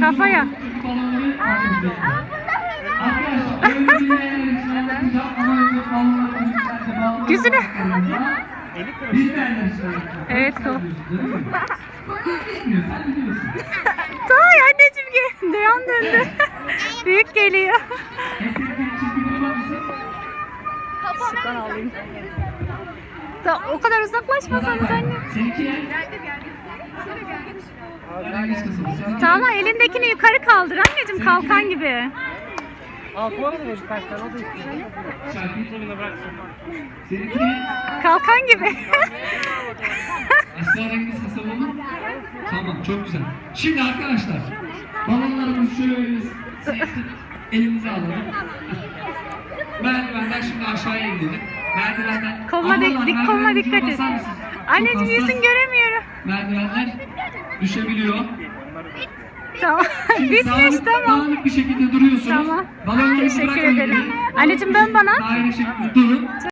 Kafaya. Yüzüne. Evet, biliyorsun. Tay anneciğim gel. Duyan döndü. Büyük geliyor. Şuradan alayım. Da, o kadar uzaklaşmasanız anne. Seninki Tamam elindekini yukarı kaldır anneciğim kalkan gibi. Altıma da birkaç tane o da istiyor. Şarkıyı Sonuna bıraksın. Seninki ne? Kalkan gibi. Esrarengiz kasabı mı? Tamam çok güzel. Şimdi arkadaşlar balonlarımızı şöyle sıktık, elimize alalım. Merdivenden şimdi aşağıya inelim. Merdivenden koluna, dik, dik, koluna dikkat et. Anneciğim yüzün göremiyorum. Merdivenler düşebiliyor. Tamam. Bitmiş dağınık, tamam. dağınık bir şekilde duruyorsunuz. Tamam. Balonlarınızı Teşekkür bırakmayın ederim. Anneciğim, dön bana. Daire şeklinde durun.